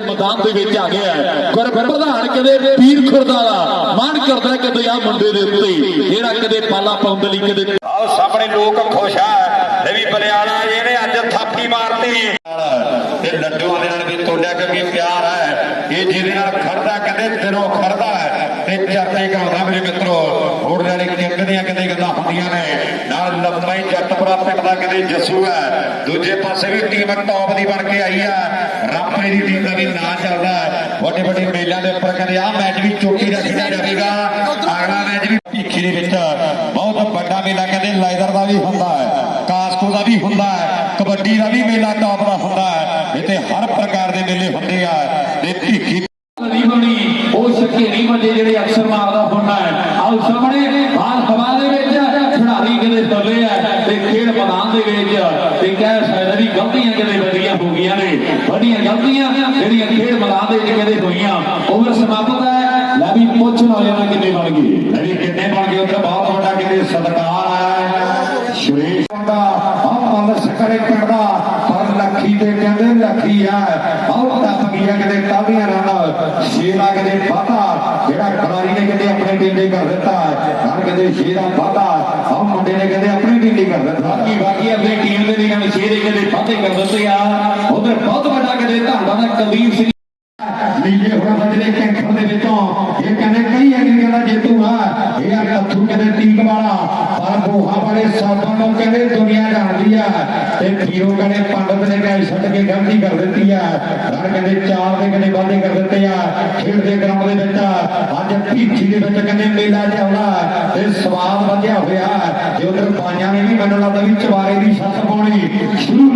ਮੈਦਾਨ ਦੇ ਵਿੱਚ ਆ ਗਿਆ ਹੈ। ਪ੍ਰਧਾਨ ਕਦੇ ਪੀਰ ਖੁਰਦਾ ਦਾ ਮਨ ਕਰਦਾ ਕਦੇ ਆ ਮੁੰਡੇ ਦੇ ਉੱਤੇ। ਜਿਹੜਾ ਕਦੇ ਪਾਲਾ ਪਾਉਂਦੇ ਲਈ ਕਦੇ ਆਓ ਸਾਹਮਣੇ ਲੋਕ ਖੁਸ਼ ਆ। ਰਵੀ ਬਲਿਆਣਾ ਜਿਹਨੇ ਅੱਜ ਥਾਪੀ ਮਾਰਤੀ। ਤੇ ਲੱਡੂਆਂ ਦੇ ਨਾਲ ਵੀ ਤੁਹਾਡਾ ਕਿਉਂਕਿ ਪਿਆਰ ਹੈ। ਇਹ ਜਿਹਦੇ ਨਾਲ ਖੜਦਾ, ਕਹਿੰਦੇ ਦਿਲੋਂ ਖੜਦਾ ਹੈ। ਤੇ ਚਰਚੇ ਕਰਾਉਂਦਾ ਮੇਰੇ ਮਿੱਤਰੋ ਹੋੜ ਦੀਆਂ ਕਿਤੇ ਗੱਲਾਂ ਹੁੰਦੀਆਂ ਨੇ। ਨਾਲ ਲੰਬਾਈ ਜੱਟਪੁਰਾ ਪਿੰਡ ਦਾ ਕਿਤੇ ਜੱਸੂ ਹੈ। ਦੂਜੇ ਪਾਸੇ ਵੀ ਟੀਮ ਟੌਪ ਦੀ ਬਣ ਕੇ ਆਈ ਆ ਰਾਮਪੁਰੇ ਦੀ ਟੀਮ ਦਾ ਵੀ ਨਾਂ ਚੱਲਦਾ ਹੈ। ਵੱਡੇ ਵੱਡੇ ਮੇਲਿਆਂ ਦੇ ਉੱਪਰ ਕਹਿੰਦੇ ਆਹ ਮੈਚ ਵੀ ਚੋਟੀ ਦਾ ਖੇਡਿਆ ਜਾਵੇਗਾ ਅਗਲਾ ਮੈਚ ਵੀ ਭੀਖੀ ਦੇ ਵਿੱਚ। ਬਹੁਤ ਵੱਡਾ ਮੇਲਾ ਕਹਿੰਦੇ ਲਾਈਦਰ ਦਾ ਵੀ ਹੁੰਦਾ ਹੈ। ਕਾਸਕੋ ਦਾ ਵੀ ਹੁੰਦਾ ਹੈ। ਕਬੱਡੀ ਦਾ ਵੀ ਮੇਲਾ ਟੌਪ ਦਾ ਹੁੰਦਾ ਹੈ। ਇੱਥੇ ਹਰ ਪ੍ਰਕਾਰ ਦੇ ਮੇਲੇ ਹੁੰਦੇ ਆ। ਤੇ ਭੀਖੀ ਛੱਕੇ ਨਹੀਂ ਜਿਹੜੇ ਅਕਸਰ ਮਾਰਦਾ ਹੁੰਦਾ ਹੈ। ਆਓ ਸਾਹਮਣੇ ਹਾਲ ਹਵਾ ਦੇ ਵਿੱਚ ਖਿਡਾਰੀ ਕਿਤੇ ਥੱਲੇ ਆ ਤੇ ਖੇਡ ਮੈਦਾਨ ਦੇ ਵਿੱਚ ਤੇ ਕਹਿ ਸਕਦਾ ਵੀ ਗਲਤੀਆਂ ਕਿਤੇ ਵੱਡੀਆਂ ਹੋ ਗਈਆਂ ਨੇ। ਵੱਡੀਆਂ ਗਲਤੀਆਂ ਜਿਹੜੀਆਂ ਖੇਡ ਮੈਦਾਨ ਦੇ ਵਿੱਚ ਕਿਤੇ ਹੋਈਆਂ ਓਵਰ ਸਮਾਪਤ ਹੈ। ਲੈ ਵੀ ਪੁੱਛ ਲਓ ਜਣਾ ਕਿੰਨੇ ਬਣ ਗਏ। ਨਹੀਂ ਕਿੰਨੇ ਬਣ ਗਏ, ਉੱਥੇ ਬਹੁਤ ਵੱਡਾ ਕਿਤੇ ਸਤਿਕਾਰ ਆਇਆ ਸ਼੍ਰੀ ਦਾ, ਆਹ ਮੰਦਰ ਸਕਰੇ ਪਿੰਡ ਦਾ ਪਰ ਲੱਖੀ ਤੇ ਕਹਿੰਦੇ ਲੱਖੀ ਆ ਆਹ ਟੱਪ ਗਿਆ ਕਿਤੇ ਕਾਹਦੀਆਂ ਸ਼ੇਰਾ ਕਿਤੇ ਵਾਧਾ, ਜਿਹੜਾ ਖਿਡਾਰੀ ਨੇ ਕਿਤੇ ਆਪਣੇ ਟੀਡੇ ਕਰ ਦਿੱਤਾ ਹਰ ਕਿਤੇ ਸ਼ੇਰਾ ਵਾਧਾ, ਆਹ ਮੁੰਡੇ ਨੇ ਕਹਿੰਦੇ ਆਪਣੀ ਟੀਡੀ ਕਰ ਦਿੱਤਾ ਬਾਕੀ ਬਾਕੀ ਆਪਣੀ ਟੀਮ ਦੇ ਨਿਗਾਹ ਸ਼ੇਰੇ ਕਿਤੇ ਫਾਤੇ ਕਰ ਦਿੱਤੇ ਆ। ਉਧਰ ਬਹੁਤ ਵੱਡਾ ਕਦੇ ਧੰਦਾ ਦਾ ਕੁਲਦੀਪ ਸਿੰਘ ਨੀਲੇ ਹੋਣਾ ਬਜਰੇ ਕੈਂਪਰ ਦੇ ਵਿੱਚੋਂ ਇਹ ਕਹਿੰਦੇ ਕਈ ਐਗਰੀਆਂ ਦਾ ਜੇਤੂ ਆ, ਇਹ ਆ ਕੱਥੂ ਕਹਿੰਦੇ ਟੀਕ ਵਾਲਾ, ਪਰ ਬੋਹਾ ਵਾਲੇ ਸਾਬਾਂ ਨੂੰ ਕਹਿੰਦੇ ਦੁਨੀਆ ਜਾਣਦੀ ਆ, ਤੇ ਪੀਰੋ ਕਹਿੰਦੇ ਪੰਡਤ ਨੇ ਗਾਇ ਛੱਡ ਕੇ ਗਲਤੀ ਕਰ ਦਿੱਤੀ ਆ ਰਣ ਕਹਿੰਦੇ ਚਾਰ ਦੇ ਕਹਿੰਦੇ ਵਾਅਦੇ ਕਰ ਦਿੱਤੇ ਆ, ਖੇਡ ਦੇ ਗਰਾਊਂਡ ਦੇ ਵਿੱਚ ਅੱਜ ਭੀਖੀ ਦੇ ਵਿੱਚ ਕਹਿੰਦੇ ਮੇਲਾ ਜਿਹਾ ਤੇ ਸਵਾਦ ਵਧਿਆ ਹੋਇਆ ਜੇ ਉਧਰ ਪਾਈਆਂ ਨੇ ਵੀ ਮੈਨੂੰ ਲੱਗਦਾ ਵੀ ਚਵਾਰੇ ਦੀ ਛੱਤ ਪਾਉਣੀ, ਸ਼ੁਰੂ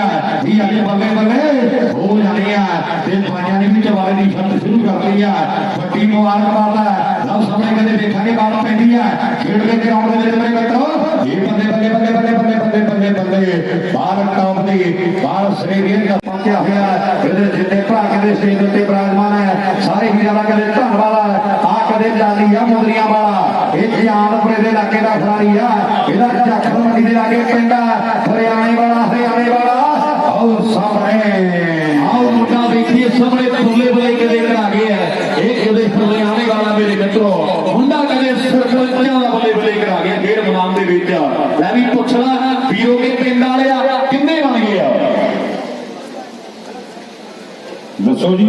ਆ, ਵੀ ਅੱਜ ਬੱਲੇ ਬੱਲੇ। ਹੋ ਜਾਣੀ ਆ ਤੇ ਪਾਈਆਂ ਨੇ ਵੀ ਚਵਾਰੇ ਦੀ ਛੱਤ ਸ਼ੁਰੂ ਕਰਤੀ ਆ। ਵੱਡੀ ਮੁਬਾਰਕਬਾਦ ਆ ਲਓ ਸਾਹਮਣੇ ਕਹਿੰਦੇ ਵੇਖਾਂਗੇ ਬਾਲ ਪੈਂਦੀ ਆ। ਖੇਡ ਦੇ ਗਰਾਊਂਡ ਦੇ ਵਿੱਚ ਮੇਰੇ ਮਿੱਤਰੋ, ਇਹ ਬੱਲੇ ਬੱਲੇ ਬੱਲੇ ਬੱਲੇ ਬੱਲੇ ਬੱਲੇ ਬੱਲੇ ਬੱਲੇ। ਬਾਲ ਟੌਪ ਦੀ ਬਾਲ ਸ੍ਰੀਗੇਰ ਦਾ ਪਹੁੰਚਿਆ ਹੋਇਆ ਇਹਦੇ ਜਿੰਨੇ ਭਰਾ ਕਹਿੰਦੇ ਸਟੇਜ ਉੱਤੇ ਬਰਾਜਮਾਨ ਹੈ। ਸਾਰੇ ਵੀਰਾਂ ਦਾ ਕਹਿੰਦੇ ਧੰਨਵਾਦ ਆ। ਕਦੇ ਲਾਲੀ ਆ ਮੁੰਦਰੀਆਂ ਵਾਲਾ। ਇਹ ਧਿਆਨਪੁਰੇ ਦੇ ਇਲਾਕੇ ਦਾ ਖਿਡਾਰੀ ਆ। ਇਹਦਾ ਜੱਟ ਮੰਡੀ ਦੇ ਲਾਗੇ ਪਿੰਡ ਆ, ਹਰਿਆਣੇ ਵਾਲਾ ਇਹ ਆਣੇ ਵਾਲਾ ਮੇਰੇ ਮਿੱਤਰੋ। ਮੁੰਡਾ ਕਦੇ ਸਰਪੰਚਾਂ ਦਾ ਬੱਲੇ ਬੱਲੇ ਕਰਾ ਗਿਆ ਖੇਡ ਮੈਦਾਨ ਦੇ ਵਿੱਚ ਲੈ ਵੀ ਪੁੱਛਣਾ ਵੀਰੋ ਕੇ ਪਿੰਡ ਵਾਲਿਆ, ਕਿੰਨੇ ਬਣ ਗਏ ਆ? ਦੱਸੋ ਜੀ।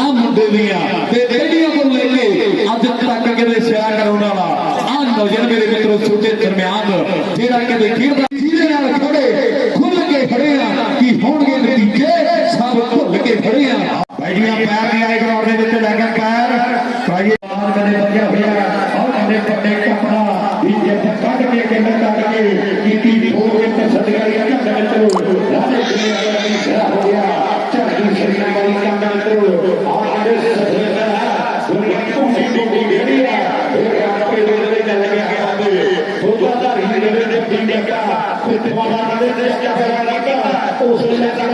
ਆ ਮੁੰਡੇ ਦੀਆਂ ਤੇ ਰੇਡੀਓ ਤੋਂ ਲੈ ਕੇ ਅੱਜ ਤੱਕ ਕਿਤੇ ਸਿਆ ਕਰਾਉਣ ਵਾਲਾ ਆ ਨੌਜਵਾਨ ਮੇਰੇ ਮਿੱਤਰੋ, ਛੋਟੇ ਦਰਮਿਆਨ, ਜਿਹੜਾ ਕਿਤੇ ਖੇਡਦਾ ਜਿਹਦੇ ਨਾਲ ਖੜੇ ਖੁੱਲ ਕੇ ਖੜੇ ਆ, ਕੀ ਹੋਣਗੇ ਨਤੀਜੇ। करण्याचा उचलण्याचा